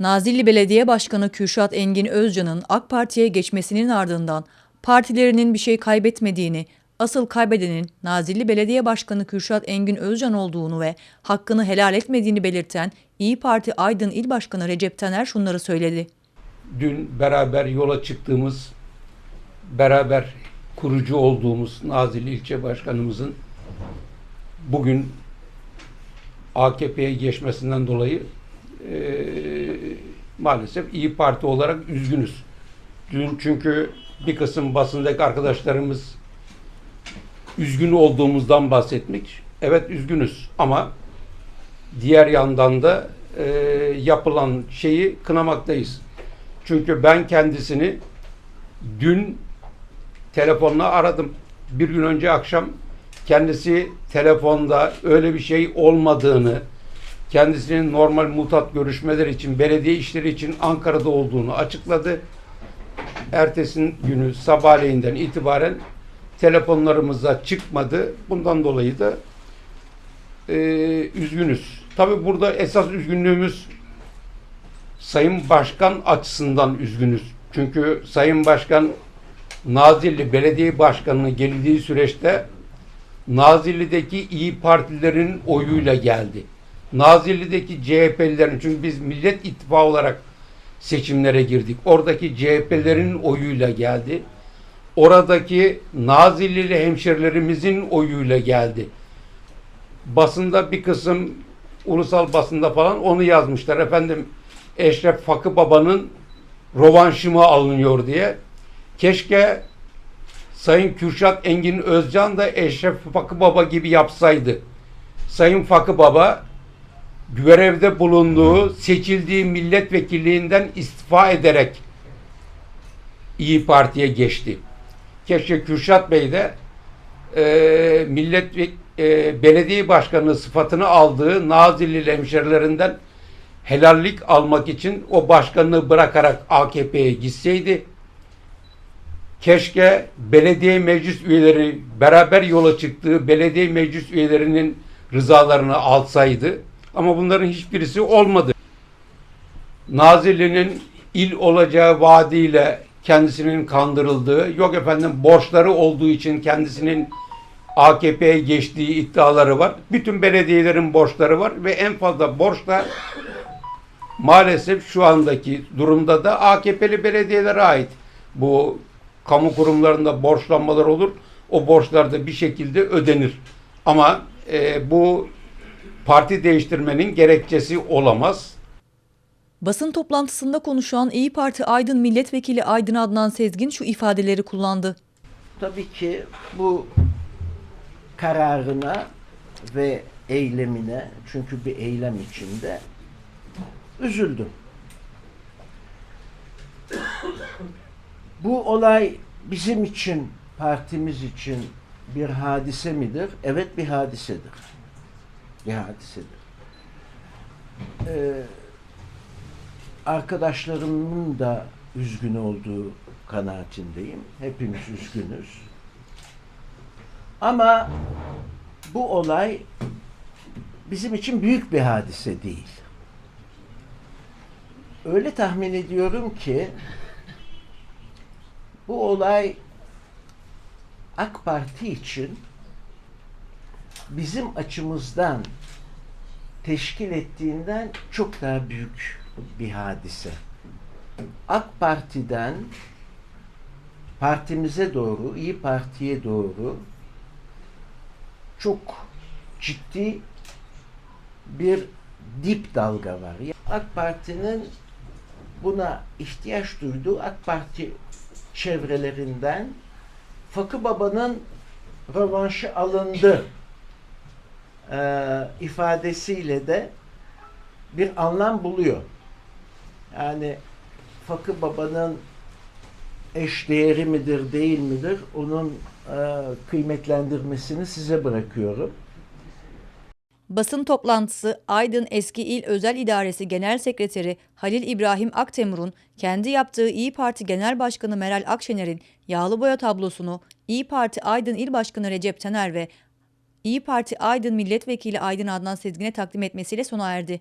Nazilli Belediye Başkanı Kürşat Engin Özcan'ın AK Parti'ye geçmesinin ardından partilerinin bir şey kaybetmediğini, asıl kaybedenin Nazilli Belediye Başkanı Kürşat Engin Özcan olduğunu ve hakkını helal etmediğini belirten İyi Parti Aydın İl Başkanı Recep Taner şunları söyledi. dün beraber yola çıktığımız, beraber kurucu olduğumuz Nazilli ilçe başkanımızın bugün AKP'ye geçmesinden dolayı eee, maalesef İyi Parti olarak üzgünüz. Dün çünkü bir kısım basındaki arkadaşlarımız üzgün olduğumuzdan bahsetmek. Evet üzgünüz ama diğer yandan da eee, yapılan şeyi kınamaktayız. Çünkü ben kendisini dün telefonla aradım. Bir gün önce akşam kendisi telefonda öyle bir şey olmadığını, kendisinin normal mutat görüşmeler için, belediye işleri için Ankara'da olduğunu açıkladı. Ertesi günü sabahleyinden itibaren telefonlarımıza çıkmadı. Bundan dolayı da eee, üzgünüz. Tabi burada esas üzgünlüğümüz Sayın Başkan açısından üzgünüz. Çünkü Sayın Başkan Nazilli Belediye Başkanı'nın geldiği süreçte Nazilli'deki İyi Partilerin oyuyla geldi. Nazilli'deki CHP'lilerin çünkü biz Millet İttifakı olarak seçimlere girdik. Oradaki CHP'lerin oyuyla geldi. Oradaki Nazillili hemşerilerimizin oyuyla geldi. Basında bir kısım ulusal basında falan onu yazmışlar. Efendim Eşref Fakı Baba'nın rovanşı mı alınıyor diye. Keşke Sayın Kürşat Engin Özcan da Eşref Fakı Baba gibi yapsaydı. Sayın Fakı Baba görevde bulunduğu, seçildiği milletvekilliğinden istifa ederek İyi Parti'ye geçti. Keşke Kürşat Bey de e, millet e, belediye başkanı sıfatını aldığı Nazilli hemşerilerinden helallik almak için o başkanlığı bırakarak AKP'ye gitseydi. Keşke belediye meclis üyeleri beraber yola çıktığı belediye meclis üyelerinin rızalarını alsaydı. Ama bunların hiçbirisi olmadı. Nazilli'nin il olacağı vaadiyle kendisinin kandırıldığı, yok efendim borçları olduğu için kendisinin AKP'ye geçtiği iddiaları var. Bütün belediyelerin borçları var ve en fazla borç da maalesef şu andaki durumda da AKP'li belediyelere ait. Bu kamu kurumlarında borçlanmalar olur. O borçlar da bir şekilde ödenir. Ama e, bu parti değiştirmenin gerekçesi olamaz. Basın toplantısında konuşan İyi Parti Aydın Milletvekili Aydın Adnan Sezgin şu ifadeleri kullandı. Tabii ki bu kararına ve eylemine çünkü bir eylem içinde üzüldüm. Bu olay bizim için, partimiz için bir hadise midir? Evet bir hadisedir. Bir hadisedir. Ee, arkadaşlarımın da üzgün olduğu kanaatindeyim. Hepimiz üzgünüz. Ama bu olay bizim için büyük bir hadise değil. Öyle tahmin ediyorum ki bu olay AK Parti için bizim açımızdan teşkil ettiğinden çok daha büyük bir hadise. AK Parti'den partimize doğru, İyi Parti'ye doğru çok ciddi bir dip dalga var. AK Parti'nin buna ihtiyaç duyduğu AK Parti çevrelerinden Fakı Baba'nın rövanşı alındı e, ifadesiyle de bir anlam buluyor. Yani Fakı Baba'nın eş değeri midir değil midir onun e, kıymetlendirmesini size bırakıyorum. Basın toplantısı Aydın Eski İl Özel İdaresi Genel Sekreteri Halil İbrahim Aktemur'un kendi yaptığı İyi Parti Genel Başkanı Meral Akşener'in yağlı boya tablosunu İyi Parti Aydın İl Başkanı Recep Taner ve İyi Parti Aydın Milletvekili Aydın Adnan Sezgin'e takdim etmesiyle sona erdi.